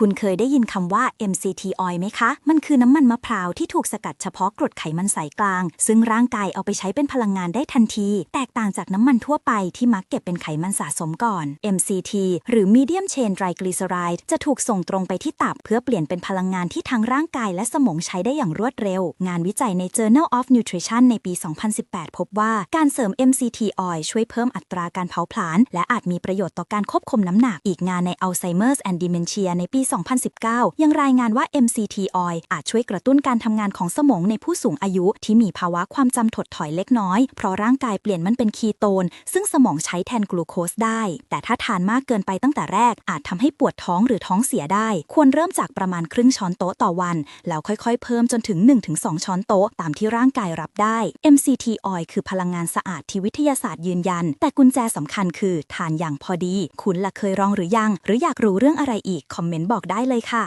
คุณเคยได้ยินคำว่า MCT oil ไหมคะ มันคือน้ำมันมะพร้าวที่ถูกสกัดเฉพาะกรดไขมันสายกลาง ซึ่งร่างกายเอาไปใช้เป็นพลังงานได้ทันที แตกต่างจากน้ำมันทั่วไปที่มักเก็บเป็นไขมันสะสมก่อน MCT หรือ Medium Chain Triglyceride จะถูกส่งตรงไปที่ตับ เพื่อเปลี่ยนเป็นพลังงานที่ทั้งร่างกายและสมองใช้ได้อย่างรวดเร็ว งานวิจัยใน Journal of Nutrition ในปี 2018 พบว่าการเสริม MCT oil ช่วยเพิ่มอัตราการเผาผลาญและอาจมีประโยชน์ต่อการควบคุมน้ำหนัก อีกงานใน Alzheimer's and Dementia ในปี2019 ยังรายงานว่า MCT oil อาจช่วยกระตุ้นการทำงานของสมองในผู้สูงอายุที่มีภาวะความจำถดถอยเล็กน้อย เพราะร่างกายเปลี่ยนมันเป็นคีโตน ซึ่งสมองใช้แทนกลูโคสได้ แต่ถ้าทานมากเกินไปตั้งแต่แรก อาจทำให้ปวดท้องหรือท้องเสียได้ ควรเริ่มจากประมาณครึ่งช้อนโต๊ะต่อวัน แล้วค่อยๆ เพิ่มจนถึง 1-2 ช้อนโต๊ะตามที่ร่างกายรับได้ MCT oil คือพลังงานสะอาดที่วิทยาศาสตร์ยืนยัน แต่กุญแจสำคัญคือทานอย่างพอดี คุณละเคยลองหรือยัง หรืออยากรู้เรื่องอะไรอีกคอมเมนต์บอกอกได้เลยค่ะ